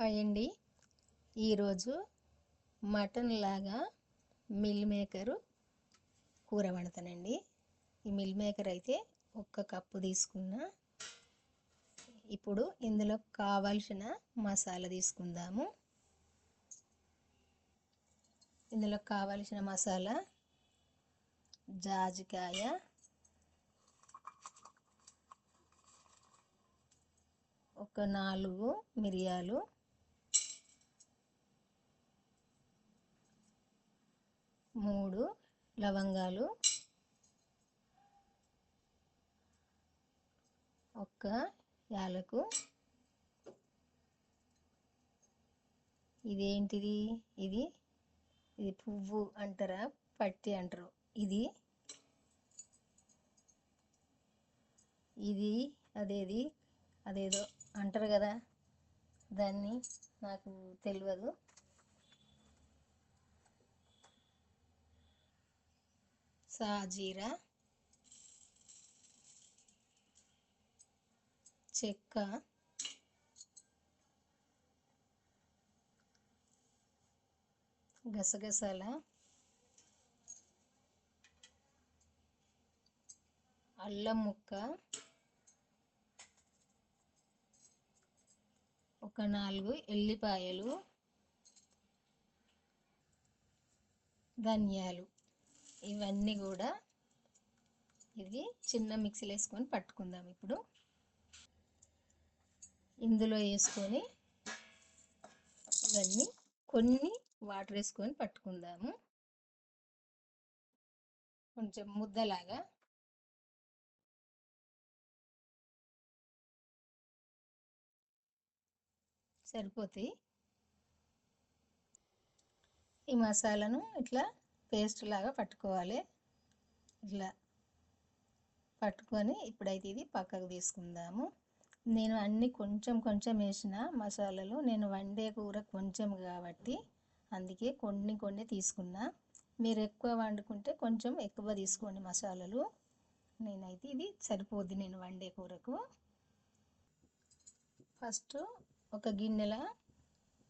Hi అండి ఈరోజు mutton లాగా మిల్ మేకరు కూర వండుతానండి. ఈ మిల్ మేకర్ అయితే ఒక్క కప్పు తీసుకున్నా ఇప్పుడు ఇందులో కావాల్సిన మసాలా తీసుకుందాము. ఇందులో కావాల్సిన మసాలా జాజికాయ ఒక నాలుగు మిరియాలు మూడు లవంగాలు ఒక్క యాలకు. ఇదేంటిది? ఇది ఇది పువ్వు అంటారా? పట్టి అంటారు. ఇది ఇది అదేది? అదేదో అంటారు కదా? దాన్ని నాకు తెలియదు. సాజీరా. చెక్క. గసగసాల. అల్లం ముక్క. ఒక నాలుగు ఎల్లిపాయలు. ధనియాలు. ఇవన్నీ కూడా ఇది చిన్న మిక్సీలో వేసుకొని పట్టుకుందాం ఇప్పుడు. ఇందులో వేసుకొని ఇవన్నీ కొన్ని వాటర్ వేసుకొని పట్టుకుందాము. కొంచెం ముద్దలాగా. సరిపోతాయి. ఈ మసాలాను ఇట్లా పేస్ట్ లాగా పట్టుకోవాలి. ఇట్లా పట్టుకొని ఇప్పుడైతే ఇది పక్కకు తీసుకుందాము. నేను అన్ని కొంచెం కొంచెం వేసిన మసాలాలు నేను వండే కూర కొంచెం కాబట్టి అందుకే కొన్ని కొన్ని తీసుకున్నా. మీరు ఎక్కువ వండుకుంటే కొంచెం ఎక్కువ తీసుకోండి మసాలాలు. నేనైతే ఇది సరిపోద్ది నేను వండే కూరకు. ఫస్ట్ ఒక గిన్నెల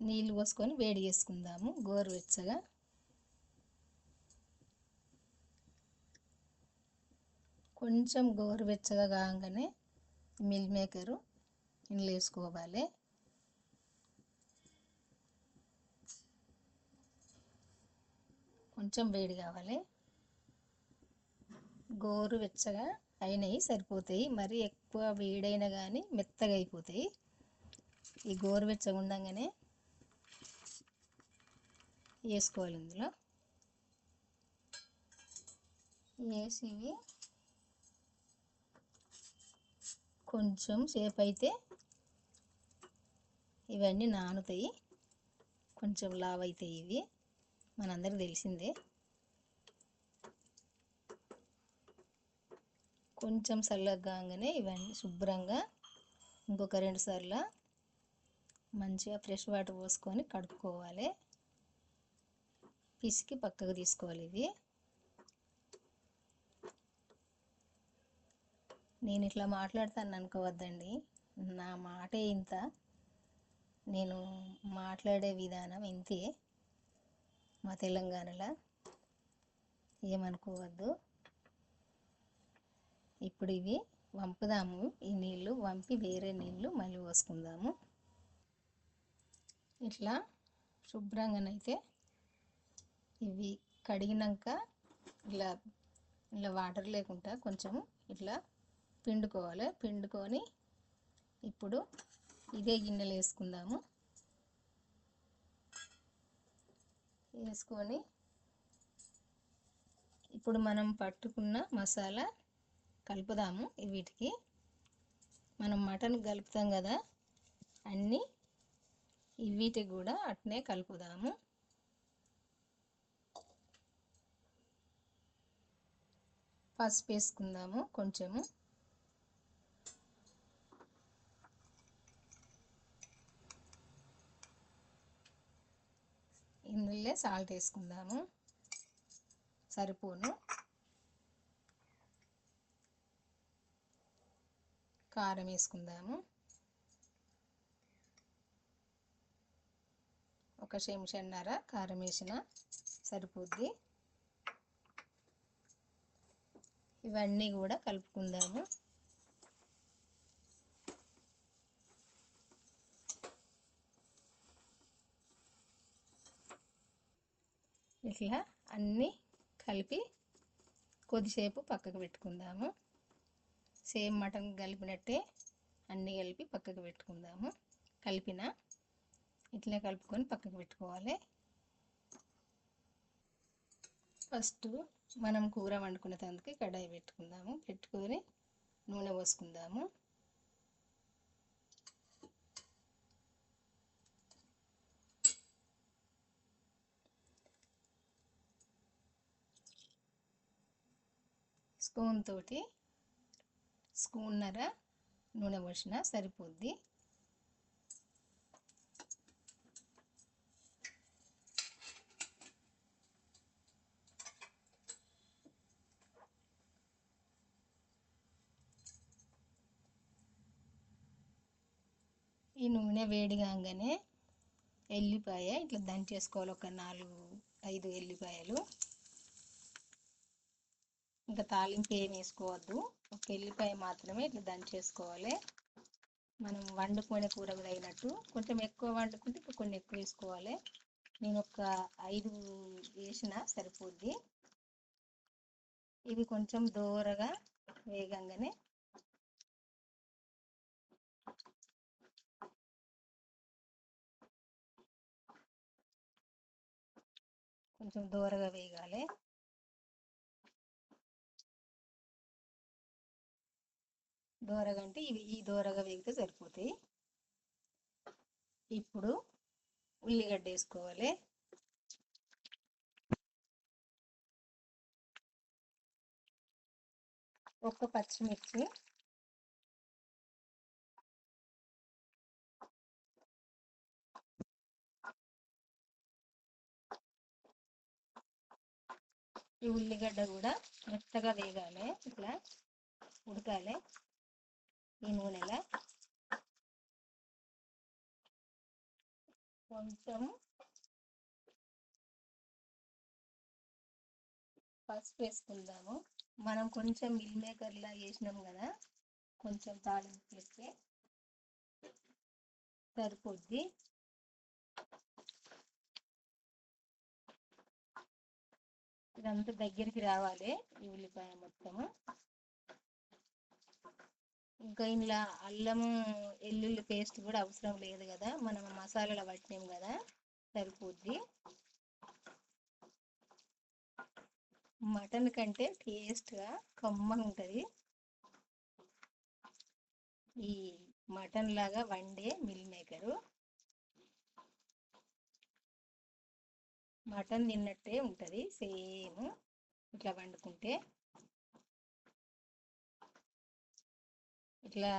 నీళ్ళు పోసుకొని వేడి చేసుకుందాము గోరువెచ్చగా. కొంచెం గోరువెచ్చగా కాగానే మిల్ మేకరు ఇందులో వేసుకోవాలి. కొంచెం వేడి కావాలి. గోరు వెచ్చగా అయినవి సరిపోతాయి. మరి ఎక్కువ వేడైనా కానీ మెత్తగా అయిపోతాయి. ఈ గోరువెచ్చగా ఉండగానే వేసుకోవాలి ఇందులో. వేసి ఇవి కొంచెం సేపు అయితే ఇవన్నీ నానుతాయి. కొంచెం లావ్ అవుతాయి ఇవి. మనందరికి తెలిసిందే. కొంచెం చల్లగానే ఇవన్నీ శుభ్రంగా ఇంకొక రెండు సార్లు మంచిగా ఫ్రెష్ వాటర్ పోసుకొని కడుక్కోవాలి. పిసికి పక్కకు తీసుకోవాలి ఇవి. నేను ఇట్లా మాట్లాడతాను అనుకోవద్దండి. నా మాటే ఇంత. నేను మాట్లాడే విధానం ఇంతే. మా తెలంగాణలో ఏమనుకోవద్దు. ఇప్పుడు ఇవి వంపుదాము. ఈ నీళ్ళు వంపి వేరే నీళ్ళు మళ్ళీ పోసుకుందాము. ఇట్లా శుభ్రంగానైతే ఇవి కడిగినాక ఇలా ఇలా వాటర్ లేకుండా కొంచెం ఇట్లా పిండుకోవాలి. పిండుకొని ఇప్పుడు ఇదే గిన్నెలు వేసుకుందాము. వేసుకొని ఇప్పుడు మనం పట్టుకున్న మసాలా కలుపుదాము వీటికి. మనం మటన్ కలుపుతాం కదా అన్నీ వీటికి కూడా అట్నే కలుపుదాము. పసుపు వేసుకుందాము కొంచెము. ఇందులో సాల్ట్ వేసుకుందాము. సరిపోను. కారం వేసుకుందాము. ఒక చెంచన్నర కారం వేసిన సరిపోద్ది. ఇవన్నీ కూడా కలుపుకుందాము. ఇట్లా అన్నీ కలిపి కొద్దిసేపు పక్కకు పెట్టుకుందాము. సేమ్ మటన్ కలిపినట్టే అన్నీ కలిపి పక్కకు పెట్టుకుందాము. కలిపిన ఇట్లా కలుపుకొని పక్కకు పెట్టుకోవాలి. ఫస్ట్ మనం కూర వండుకునే తందుకు కడాయి పెట్టుకుందాము. పెట్టుకొని నూనె పోసుకుందాము. స్పూన్ తోటి స్పూన్నర నూనె పోసిన సరిపోద్ది. ఈ నూనె వేడి కాగానే ఎల్లిపాయ ఇట్లా దంచేసుకోవాలి. ఒక నాలుగు ఐదు ఎల్లిపాయలు. ఇంకా తాలింపు ఏం వేసుకోవద్దు. ఒక ఎల్లిపాయ మాత్రమే ఇట్లా దంచేసుకోవాలి. మనం వండుకునే కూర కూడా అయినట్టు. కొంచెం ఎక్కువ వండుకుంటే ఇంకా కొన్ని ఎక్కువ వేసుకోవాలి. నేను ఒక ఐదు వేసిన సరిపోద్ది. ఇవి కొంచెం దూరగా వేగంగానే కొంచెం దూరగా వేగాలి. దోరగా అంటే ఇవి ఈ దూరగా వేగితే సరిపోతాయి. ఇప్పుడు ఉల్లిగడ్డ వేసుకోవాలి. ఒక్క పచ్చిమిర్చి. ఈ ఉల్లిగడ్డ కూడా మెత్తగా వేగాలి. ఇట్లా ఉడకాలి. ఈ నూనెలో కొంచెం పసుపు వేసుకుందాము. మనం కొంచెం మిల్ మేకర్లా వేసినాం కదా కొంచెం తాలింపు వేస్తే సరిపోద్ది. ఇదంతా దగ్గరికి రావాలి ఈ ఉల్లిపాయ మొత్తము. ఇంకా ఇందులో అల్లం వెల్లుల్లి పేస్ట్ కూడా అవసరం లేదు కదా. మనం మసాలాలు పట్టినాం కదా సరిపోద్ది. మటన్ కంటే టేస్ట్గా కమ్మగా ఉంటుంది. ఈ మటన్ లాగా వండే మిల్ మేకరు. మటన్ తిన్నట్టే ఉంటుంది సేమ్ ఇట్లా వండుకుంటే. ఇట్లా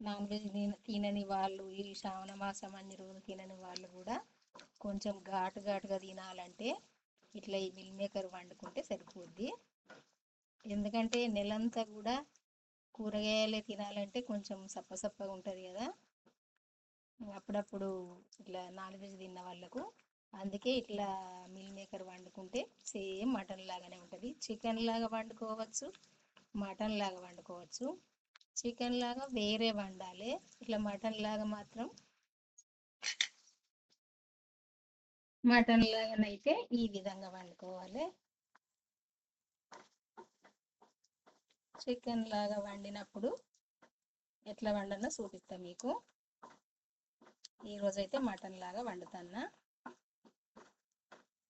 నాన్ వెజ్ తినని వాళ్ళు ఈ శ్రావణ మాసం అన్ని రోజులు తినని వాళ్ళు కూడా కొంచెం ఘాటు ఘాటుగా తినాలంటే ఇట్లా ఈ మిల్ మేకర్ వండుకుంటే సరిపోద్ది. ఎందుకంటే నెలంతా కూడా కూరగాయలే తినాలంటే కొంచెం సప్పసప్పగా ఉంటుంది కదా. అప్పుడప్పుడు ఇట్లా నాన్ వెజ్ తిన్న వాళ్ళకు అందుకే ఇట్లా మిల్ మేకర్ వండుకుంటే సేమ్ మటన్ లాగానే ఉంటుంది. చికెన్ లాగా వండుకోవచ్చు మటన్ లాగా వండుకోవచ్చు. చికెన్ లాగా వేరే వండాలి. ఇట్లా మటన్ లాగా మాత్రం. మటన్ లాగానైతే ఈ విధంగా వండుకోవాలి. చికెన్ లాగా వండినప్పుడు ఎట్లా వండనో చూపిస్తా మీకు. ఈరోజైతే మటన్ లాగా వండుతాన్నా.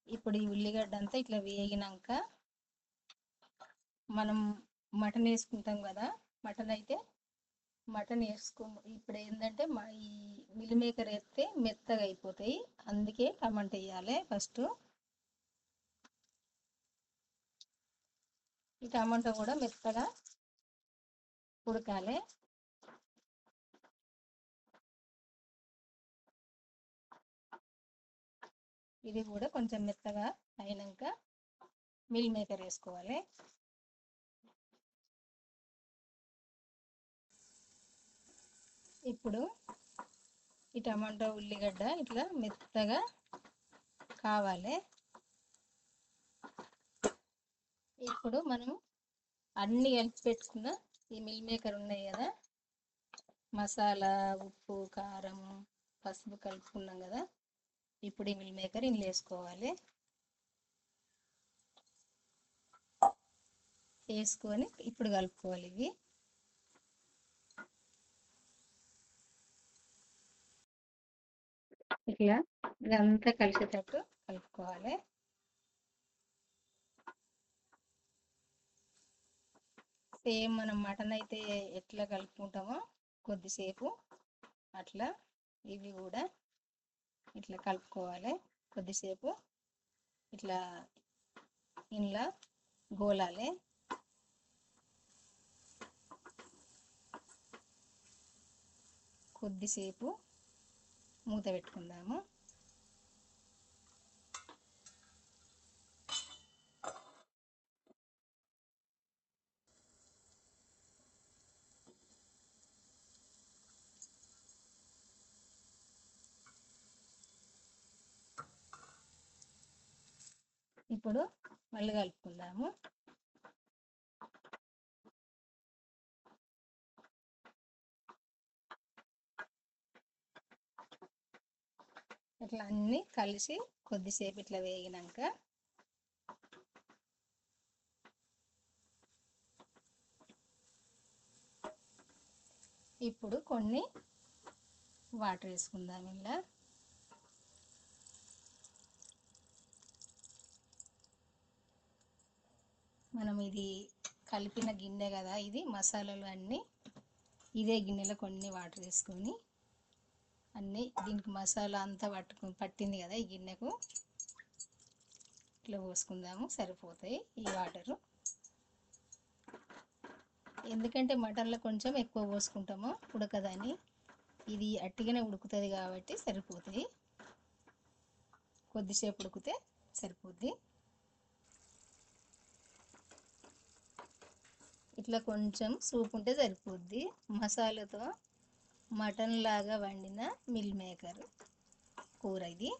ఇప్పుడు ఈ ఉల్లిగడ్డ అంతా ఇట్లా వేగినాక మనం మటన్ వేసుకుంటాం కదా. మటన్ అయితే మటన్ వేసుకో ఇప్పుడు ఏంటంటే మా ఈ మిల్ మేకర్ వేస్తే మెత్తగా అయిపోతాయి. అందుకే టమాటా వేయాలి ఫస్ట్. ఈ టమాటా కూడా మెత్తగా ఉడకాలి. ఇది కూడా కొంచెం మెత్తగా అయినాక మిల్ మేకర్ వేసుకోవాలి. ఇప్పుడు ఈ టమాటో ఉల్లిగడ్డ ఇట్లా మెత్తగా కావాలి. ఇప్పుడు మనం అన్నీ కలిపి పెట్టుకున్న ఈ మిల్ మేకర్ ఉన్నాయి కదా మసాలా ఉప్పు కారం పసుపు కలుపుకున్నాం కదా ఇప్పుడు ఈ మిల్ మేకర్ ఇందులో వేసుకోవాలి. వేసుకొని ఇప్పుడు కలుపుకోవాలి ఇవి. ఇట్లా ఇదంతా కలిసేటట్టు కలుపుకోవాలి. సేమ్ మనం మటన్ అయితే ఎట్లా కలుపుకుంటామో కొద్దిసేపు అట్లా ఇవి కూడా ఇట్లా కలుపుకోవాలి. కొద్దిసేపు ఇట్లా ఇంట్లో గోలాలి. కొద్దిసేపు మూత పెట్టుకుందాము. ఇప్పుడు మళ్ళీ కలుపుకుందాము. ఇట్లా అన్నీ కలిసి కొద్దిసేపు ఇట్లా వేగినాక ఇప్పుడు కొన్ని వాటర్ వేసుకుందాం ఇలా. మనం ఇది కలిపిన గిన్నె కదా ఇది మసాలాలు అన్నీ ఇదే గిన్నెలో కొన్ని వాటర్ వేసుకొని అన్నీ దీనికి మసాలా అంతా పట్టుకు పట్టింది కదా ఈ గిన్నెకు. ఇట్లా పోసుకుందాము సరిపోతాయి ఈ వాటరు. ఎందుకంటే మటన్లో కొంచెం ఎక్కువ పోసుకుంటాము ఉడకదని. ఇది అట్టిగానే ఉడుకుతుంది కాబట్టి సరిపోతాయి. కొద్దిసేపు ఉడికితే సరిపోద్ది. ఇట్లా కొంచెం సూప్ ఉంటే సరిపోద్ది. మసాలాతో మటన్ లాగా వండిన మిల్ మేకర్ కూర ఇది.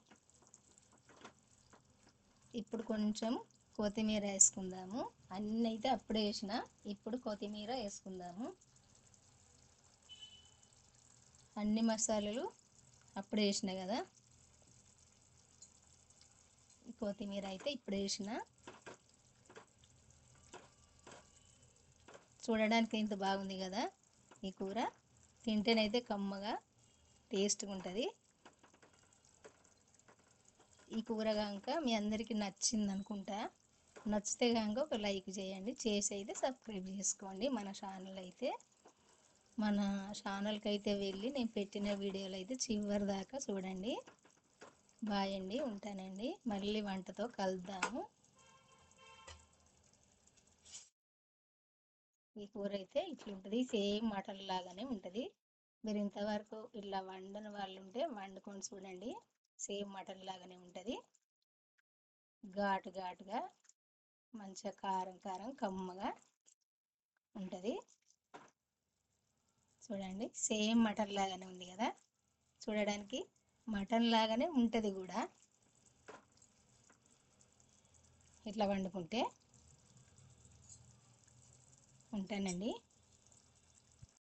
ఇప్పుడు కొంచెం కొత్తిమీర వేసుకుందాము. అన్నీ అయితే అప్పుడే వేసిన ఇప్పుడు కొత్తిమీర వేసుకుందాము. అన్ని మసాలాలు అప్పుడే వేసిన కదా. కొత్తిమీర అయితే ఇప్పుడు వేసిన. చూడడానికి ఇంత బాగుంది కదా ఈ కూర. తింటేనైతే కమ్మగా టేస్ట్గా ఉంటుంది ఈ కూర కనుక మీ అందరికీ నచ్చింది అనుకుంటా నచ్చితే కనుక ఒక లైక్ చేయండి. చేసి అయితే సబ్స్క్రైబ్ చేసుకోండి మన ఛానల్ అయితే మన ఛానల్కి అయితే వెళ్ళి నేను పెట్టిన వీడియోలు అయితే చివరి దాకా చూడండి. బాయ్ అండి ఉంటానండి. మళ్ళీ వంటతో కలుద్దాము. ఈ కూర అయితే ఇట్లా ఉంటుంది సేమ్ మటన్ లాగానే ఉంటుంది. మీరు ఇంతవరకు ఇట్లా వండని వాళ్ళు ఉంటే వండుకొని చూడండి. సేమ్ మటన్ లాగానే ఉంటుంది. ఘాటు ఘాటుగా మంచిగా కారం కారం కమ్మగా ఉంటుంది. చూడండి సేమ్ మటన్ లాగానే ఉంది కదా. చూడడానికి మటన్ లాగానే ఉంటుంది కూడా. ఇట్లా వండుకుంటే ఉంటానండి.